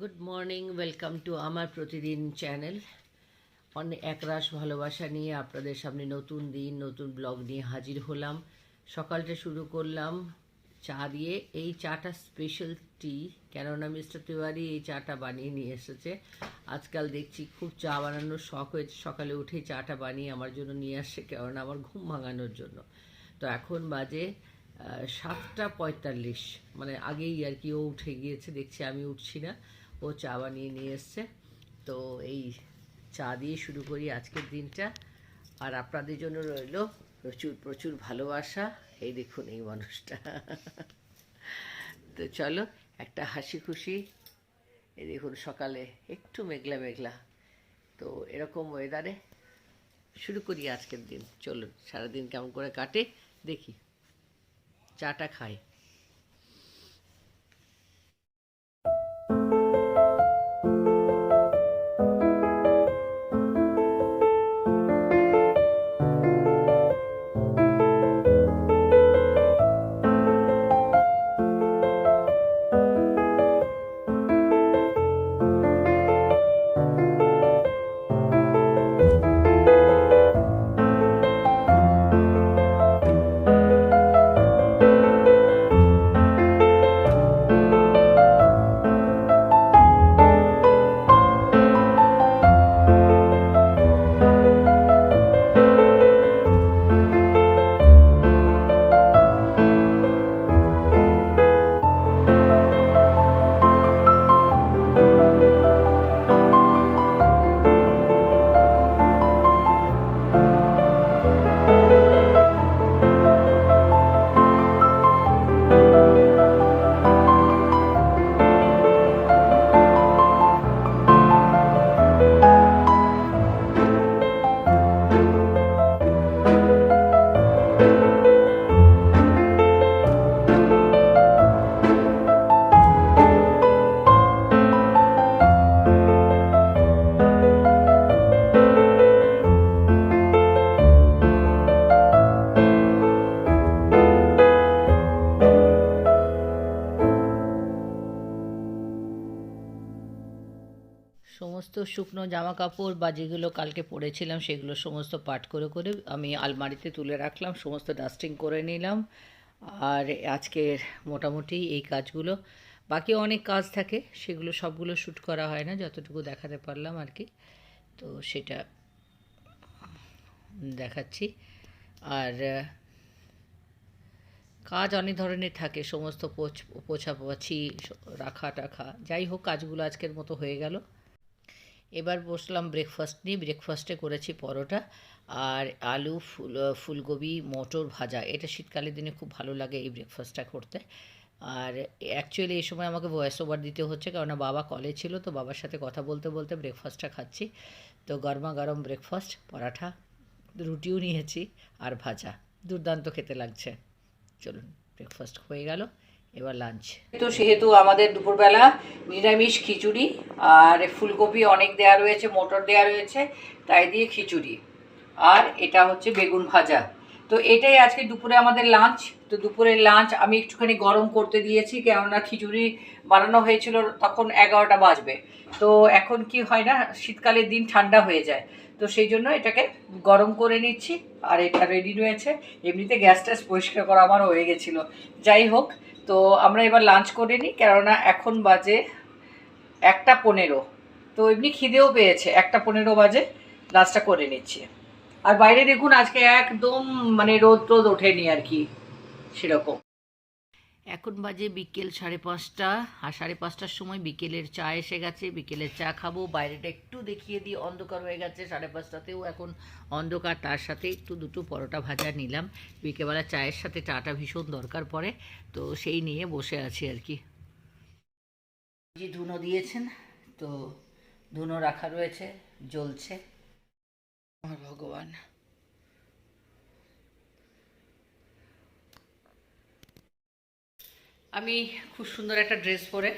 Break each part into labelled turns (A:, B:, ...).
A: Good morning welcome to আমার প্রতিদিন channel অনেক একরাশ ভালোবাসা নিয়ে আপনাদের সামনে নতুন দিন, নতুন ব্লগ নিয়ে হাজির হলাম। সকালটা শুরু করলাম চা দিয়ে। এই চাটা স্পেশাল টি কেননা মিস্টার তিওয়ারি এই চাটা বানিয়ে নিয়ে এসেছে। আজকাল দেখছি খুব চা বানানোর শখ হয়েছে। সকালে উঠে চাটা বানিয়ে আমার জন্য নিয়ে আসছে কেননা আমার ঘুম ভাঙানোর জন্য। তো এখন বাজে সাতটা পঁয়তাল্লিশ। মানে আগেই আর কি ও উঠে গিয়েছে, দেখছি আমি উঠছি না। ও চা বানিয়ে নিয়ে এসছে। তো এই চা দিয়ে শুরু করি আজকের দিনটা। আর আপনাদের জন্য রইল প্রচুর প্রচুর ভালোবাসা। এই দেখুন এই মানুষটা। তো চলো, একটা হাসি খুশি এই দেখুন সকালে একটু মেঘলা মেঘলা। তো এরকম ওয়েদারে শুরু করি আজকের দিন। চলুন, সারাদিন কেমন করে কাটে, দেখি। চাটা খাই। সমস্ত শুকনো জামা কাপড় বা যেগুলো কালকে পরেছিলাম, সেগুলো সমস্ত পাট করে করে আমি আলমারিতে তুলে রাখলাম, সমস্ত ডাস্টিং করে নিলাম। আর আজকের মোটামুটি এই কাজগুলো। বাকি অনেক কাজ থাকে, সেগুলো সবগুলো শ্যুট করা হয় না, যতটুকু দেখাতে পারলাম আর কি। তো সেটা দেখাচ্ছি। আর কাজ অনেক ধরনের থাকে, সমস্ত পোছ পোছাপাছি রাখা টাখা যাই হোক, কাজগুলো আজকের মতো হয়ে গেল। এবার বসলাম ব্রেকফাস্ট নিয়ে ব্রেকফাস্টে করেছি পরোটা আর আলু, ফুল ফুলকপি, মটর ভাজা। এটা শীতকালের দিনে খুব ভালো লাগে এই ব্রেকফাস্টটা করতে। আর অ্যাকচুয়ালি এই সময় আমাকে ভয়েস ওভার দিতে হচ্ছে কারণ বাবা কলে ছিল তো বাবার সাথে কথা বলতে বলতে ব্রেকফাস্টটা খাচ্ছি। তো গরমা গরম ব্রেকফাস্ট পরাঠা রুটিও নিয়েছি আর ভাজা। দুর্দান্ত খেতে লাগছে। চলুন ব্রেকফাস্ট হয়ে গেল। এবার লাঞ্চ তো সেহেতু আমাদের দুপুরবেলা নিরামিষ খিচুড়ি আর ফুলকপি অনেক দেয়া রয়েছে, মটর দেয়া রয়েছে, তাই দিয়ে খিচুড়ি। আর এটা হচ্ছে বেগুন ভাজা। তো এটাই আজকে দুপুরে আমাদের লাঞ্চ তো দুপুরের লাঞ্চ আমি একটুখানি গরম করতে দিয়েছি, কেননা খিচুড়ি বানানো হয়েছিল তখন এগারোটা বাজবে। তো এখন কি হয় না, শীতকালের দিন ঠান্ডা হয়ে যায়। তো সেই জন্য এটাকে গরম করে নিচ্ছি, আর এটা রেডি রয়েছে। এমনিতে গ্যাস ট্যাস পরিষ্কার করা আমার হয়ে গেছিল। যাই হোক তো আমরা এবার লাঞ্চ করে নিই, কেননা এখন বাজে একটা পনেরো। তো এমনি খিদেও পেয়েছে, একটা পনেরো বাজে লাঞ্চটা করে নিচ্ছি। আর বাইরে দেখুন, আজকে একদম মানে রোদ রোদ ওঠেনি আর কি, সেরকম। এখন বাজে বিকেল সাড়ে পাঁচটা আর সাড়ে পাঁচটার সময় বিকেলের চা এসে গেছে বিকেলের চা খাব বাইরেটা একটু দেখিয়ে দিই অন্ধকার হয়ে গেছে সাড়ে পাঁচটাতেও এখন অন্ধকার তার সাথে একটু দুটো পরোটা ভাজা নিলাম বিকেলবেলা চায়ের সাথে চাটা ভীষণ দরকার পড়ে তো সেই নিয়ে বসে আছি আর কি। যে ধুনো দিয়েছেন তো ধুনো রাখা রয়েছে জ্বলছে। আমার ভগবান। আমি খুব সুন্দর একটা ড্রেস পরে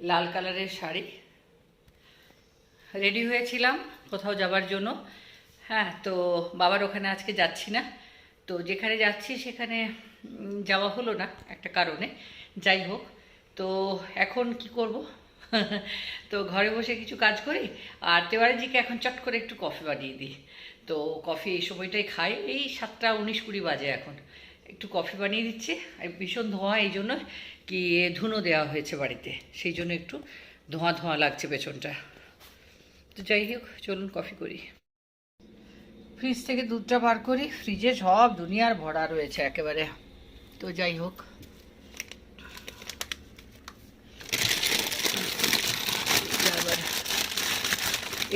A: লাল কালারের শাড়ি। রেডি হয়েছিলাম কোথাও যাবার জন্য। হ্যাঁ তো বাবার ওখানে আজকে যাচ্ছি না। তো যেখানে যাচ্ছি সেখানে যাওয়া হলো না একটা কারণে। যাই হোক, তো এখন কি করব? তো ঘরে বসে কিছু কাজ করি আর তেওয়ারিজিকে এখন চট করে একটু কফি বানিয়ে দিই। তো কফি এই সময়টাই খাই, এই সাতটা উনিশ কুড়ি বাজে এখন। একটু কফি বানিয়ে দিচ্ছি। আর ভীষণ ধোঁয়া, এই জন্য কি ধুনো দেওয়া হয়েছে বাড়িতে। সেই জন্য একটু ধোঁয়া ধোঁয়া লাগছে পেছনটা। তো যাই হোক, চলুন কফি করি। ফ্রিজ থেকে দুধটা বার করি। ফ্রিজে সব দুনিয়ার ভরা রয়েছে একেবারে। তো যাই হোক।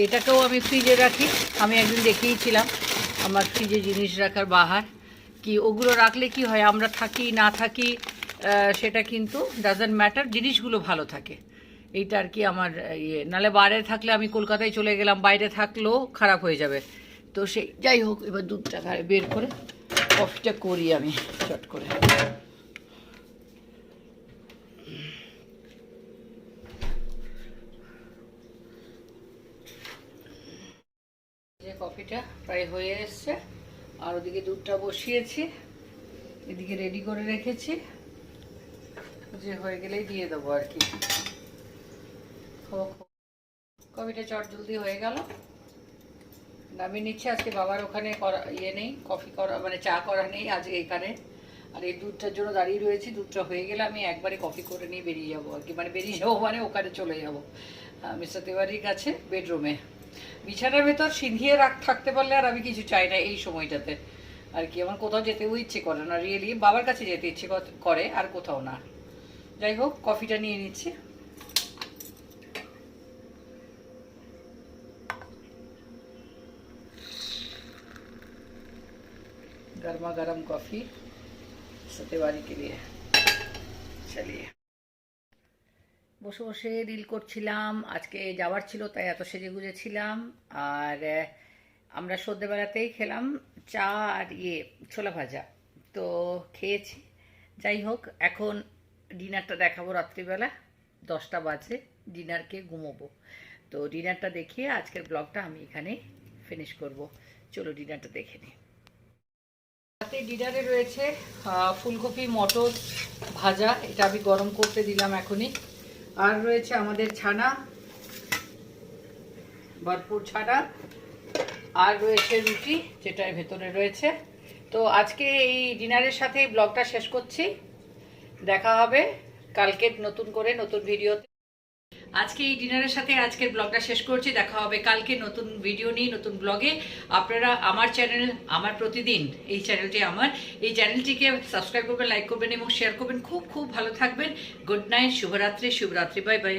A: এটাকেও আমি ফ্রিজে রাখি। আমি একদিন দেখিয়েছিলাম আমার ফ্রিজে জিনিস রাখার বাহার। কি, ওগুলো রাখলে কি হয়? আমরা থাকি, না থাকি সেটা কিন্তু ডাজেন্ট ম্যাটার জিনিসগুলো ভালো থাকে। এইটা আর কি আমার ইয়ে। নালে বাইরে থাকলে আমি কলকাতায় চলে গেলাম, বাইরে থাকলেও খারাপ হয়ে যাবে। তো সেই, যাই হোক, এবার দুধটা ঘাড়ে বের করে কফিটা করি আমি, চট করে। কফিটা প্রায় হয়ে এসছে। আর ওদিকে দুধটা বসিয়েছি, এদিকে রেডি করে রেখেছি। যে হয়ে গেলেই দিয়ে দেবো আর কি। কফিটা চট জলদি হয়ে গেল। নামিয়ে নিচ্ছে, আজকে বাবার ওখানে করা ইয়ে নেই, কফি করা মানে চা করা নেই আজকে এখানে। আর এই দুধটার জন্য দাঁড়িয়ে রয়েছি, দুধটা হয়ে গেলে আমি একবারে কফি করে নিয়ে বেরিয়ে যাব আর কি। মানে বেরিয়ে যাব মানে ওখানে চলে যাব মিস্টার তিওয়ারির কাছে বেডরুমে বিছানার ভেতর সিঁধিয়ে রাখ থাকতে পারলে আর আমি কিছু চাই না এই সময়টাতে আর কি আমার কোথাও যেতেও ইচ্ছে করে না রিয়েলি বাবার কাছে যেতে ইচ্ছে কর- করে আর কোথাও না যাই হোক কফিটা নিয়ে নিচ্ছি गर्मा गर्म कॉफ़ी सत्यवारी के लिए चलिए বসে বসে রিল করছিলাম। আজকে যাওয়ার ছিল, তাই এত সেজে গুজেছিলাম আর আমরা সন্ধ্যেবেলাতেই খেলাম চা আর ইয়ে ছোলা ভাজা। তো খেয়েছি। যাই হোক, এখন ডিনারটা দেখাবো রাত্রিবেলা। দশটা বাজে, ডিনারকে ঘুমোবো। তো ডিনারটা দেখিয়ে আজকের ব্লগটা আমি এখানে ফিনিশ করব। চলো ডিনারটা দেখে নিই। রাতে ডিনারে রয়েছে ফুলকপি, মটর ভাজা। এটা আমি গরম করতে দিলাম এখনই। আর রয়েছে আমাদের ছানা। ভরপুর ছানা। আর রয়েছে রুটি যেটা ভেতরে রয়েছে। তো আজকে এই ডিনারের সাথে ব্লগটা শেষ করছি। দেখা হবে কালকে নতুন করে নতুন ভিডিওতে। আজকে এই ডিনারের সাথে আজকের ব্লগটা শেষ করছি। দেখা হবে কালকে নতুন ভিডিও নিয়ে, নতুন ব্লগে। আপনারা আমার চ্যানেল আমার প্রতিদিন এই চ্যানেলটি আমার। এই চ্যানেলটিকে সাবস্ক্রাইব করবেন লাইক করবেন এবং শেয়ার করবেন। খুব খুব ভালো থাকবেন। গুড নাইট শুভরাত্রি শুভরাত্রি বাই বাই